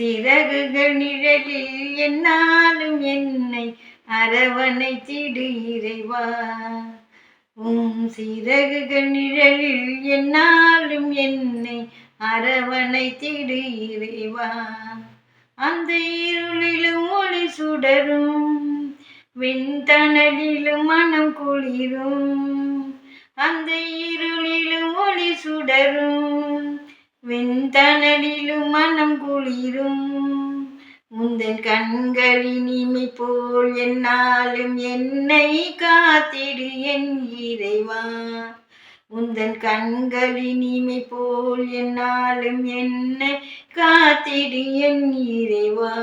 சிறகுகள் நிழலில் என்னாலும் என்னை அரவணை சிடு இறைவா. உம் சிறகுகள் நிழலில் என்னாலும் என்னை அரவணை அரவணைத்திடு இறைவா. அந்த இருளிலும் ஒளி சுடரும் விண்தணலிலும் மனம் குளிரும். அந்த இருளிலும் ஒளி சுடரும் வெண்தணலிலும் மனம் குளிரும். முந்தன் கண்களின் இனி போல் என்னாலும் என்னை காத்திடு என் இறைவா. உந்தன் கண்களின் இமை போல் என்னாலும் என்னை காத்திடு என் இறைவா.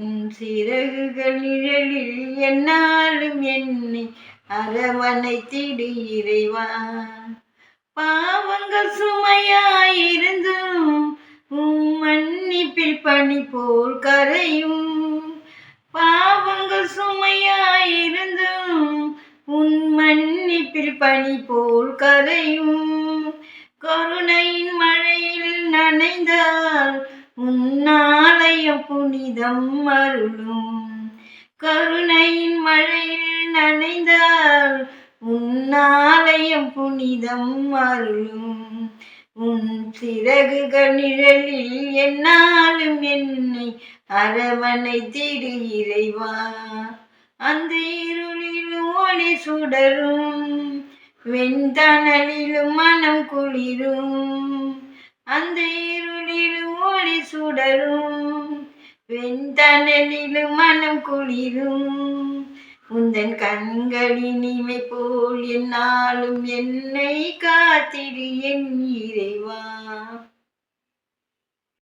உன் சிறகுகள் நிழலில் என்னாலும் என்னை அரவணைத்திடு இறைவா. பாவங்கள் சுமையாயிருந்தும் உம் மன்னிப்பில் பணி போல் கரையும். பாவங்கள் சுமையாயிருந்தும் உன் மன்னிப்பில் பணி போல் கரையும். கருணையின் மழையில் நனைந்தால் உன்னாலயம் புனிதம் அருளும். கருணையின் மழையில் நனைந்தால் உன்னால் இதயம் புனிதம் அருளும். உன் சிறகுகள் நிழலில் என்னாலும் என்னை அரவணை திரு இறைவா. அந்த இருளிலும் ஒளி சுடரும் வெண்தணலிலும் மனம் குளிரும். அந்த இருளிலும் ஒளி சுடரும் வெண்தணலிலும் மனம் குளிரும். உந்தன் கண்களின் இமை போல் என்னாலும் என்னை காத்திடு என் இறைவா.